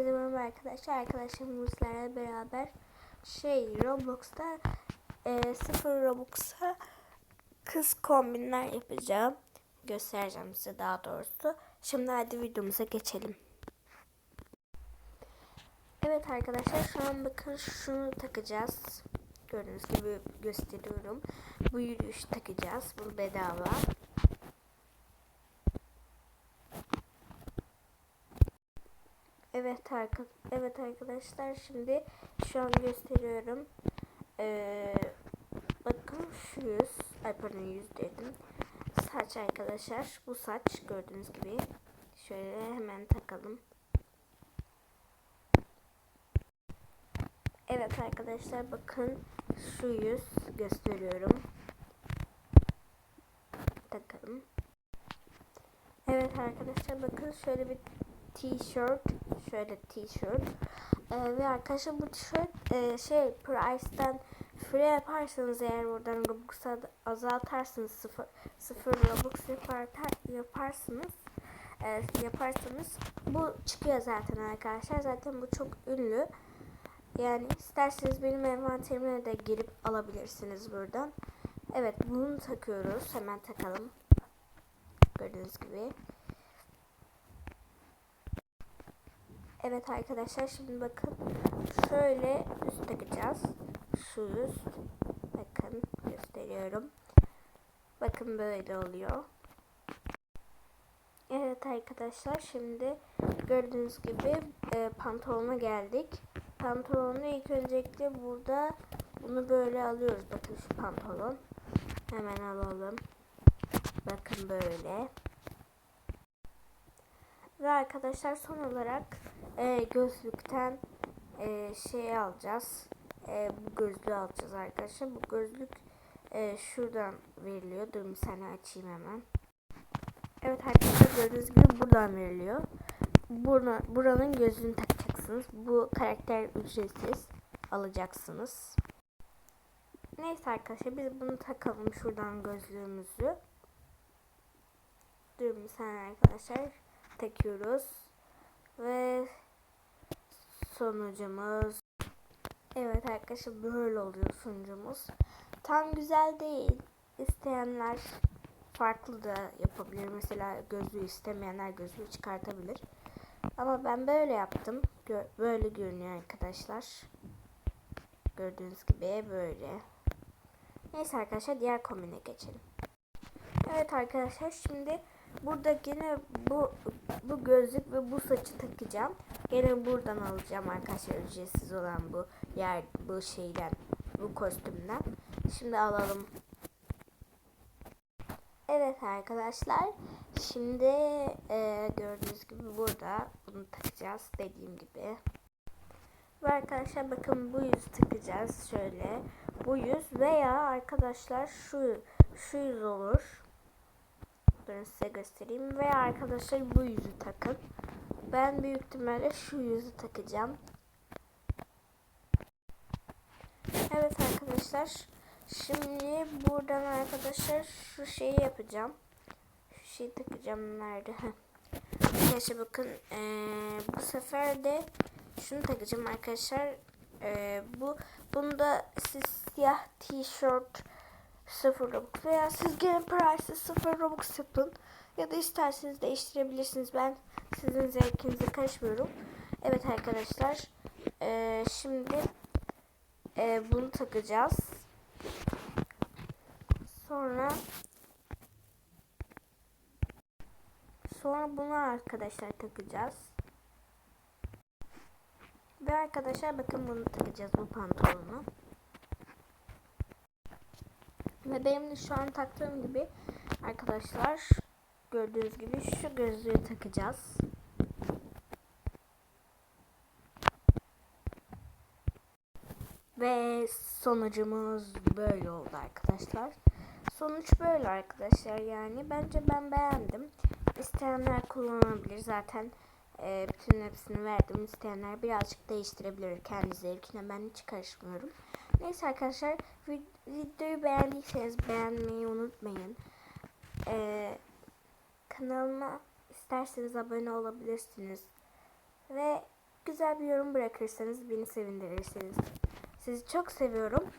Herkese merhaba arkadaşlar. Arkadaşlarımızla beraber şey Roblox'ta e, sıfır Robux'a kız kombinler yapacağım. Göstereceğim size daha doğrusu. Şimdi hadi videomuza geçelim. Evet arkadaşlar şu an bakın şunu takacağız. Gördüğünüz gibi gösteriyorum. Bu yürüyüş takacağız. Bu bedava. Evet arka evet arkadaşlar şimdi şu an gösteriyorum. Ee, bakın şu yüz, ay pardon yüz dedim. Saç arkadaşlar. Bu saç gördüğünüz gibi. Şöyle hemen takalım. Evet arkadaşlar bakın şu yüz gösteriyorum. Takalım. Evet arkadaşlar bakın şöyle bir t-shirt şöyle t-shirt ee, ve arkadaşlar bu tişört e, şey price'tan free yaparsanız eğer buradan Robux'a azaltarsınız sıfır, sıfır Robux yapar, yaparsınız. E, yaparsanız bu çıkıyor zaten arkadaşlar. Zaten bu çok ünlü. Yani isterseniz benim envanterime de girip alabilirsiniz buradan. Evet bunu takıyoruz. Hemen takalım. Gördüğünüz gibi Evet arkadaşlar şimdi bakın şöyle üst takacağız. Şu üst. Bakın gösteriyorum. Bakın böyle oluyor. Evet arkadaşlar şimdi gördüğünüz gibi e, pantolona geldik. Pantolonu ilk öncelikle burada bunu böyle alıyoruz. Bakın şu pantolon. Hemen alalım. Bakın böyle. Ve arkadaşlar son olarak e, gözlükten e, şey alacağız. E, bu gözlüğü alacağız arkadaşlar. Bu gözlük e, şuradan veriliyor. Dur bir saniye açayım hemen. Evet arkadaşlar gördüğünüz gibi buradan veriliyor. Buna, buranın gözlüğünü takacaksınız. Bu karakter ücretsiz alacaksınız. Neyse arkadaşlar biz bunu takalım şuradan gözlüğümüzü. Dur bir saniye arkadaşlar takıyoruz. Ve sonucumuz Evet arkadaşlar böyle oluyor sonucumuz. Tam güzel değil. İsteyenler farklı da yapabilir. Mesela gözlüğü istemeyenler gözlüğü çıkartabilir. Ama ben böyle yaptım. Böyle görünüyor arkadaşlar. Gördüğünüz gibi böyle. Neyse arkadaşlar diğer kombine geçelim. Evet arkadaşlar şimdi Burada yine bu bu gözlük ve bu saçı takacağım. Yine buradan alacağım arkadaşlar ücretsiz olan bu yer bu şeyden bu kostümden. Şimdi alalım. Evet arkadaşlar. Şimdi e, gördüğünüz gibi burada bunu takacağız dediğim gibi. Ve arkadaşlar bakın bu yüz takacağız şöyle. Bu yüz veya arkadaşlar şu şu yüz olur. Durun size göstereyim. Ve arkadaşlar bu yüzü takın. Ben büyük ihtimalle şu yüzü takacağım. Evet arkadaşlar. Şimdi buradan arkadaşlar şu şeyi yapacağım. Şu şeyi takacağım. Nerede? Arkadaşlar bakın. Ee, bu sefer de şunu takacağım arkadaşlar. Ee, bu bunda siz siyah tişört 0 Robux veya siz gene price'ı 0 Robux yapın. Ya da isterseniz değiştirebilirsiniz. Ben sizin zevkinize karışmıyorum. Evet arkadaşlar. E, şimdi e, bunu takacağız. Sonra sonra bunu arkadaşlar takacağız. Ve arkadaşlar bakın bunu takacağız bu pantolonu. Ve benim de şu an taktığım gibi arkadaşlar gördüğünüz gibi şu gözlüğü takacağız. Ve sonucumuz böyle oldu arkadaşlar. Sonuç böyle arkadaşlar yani. Bence ben beğendim. İsteyenler kullanabilir. Zaten e, bütün hepsini verdim. İsteyenler birazcık değiştirebilir kendi zevkine. Ben hiç karışmıyorum. Neyse arkadaşlar videoyu beğendiyseniz beğenmeyi unutmayın. Ee, kanalıma isterseniz abone olabilirsiniz. Ve güzel bir yorum bırakırsanız beni sevindirirsiniz. Sizi çok seviyorum.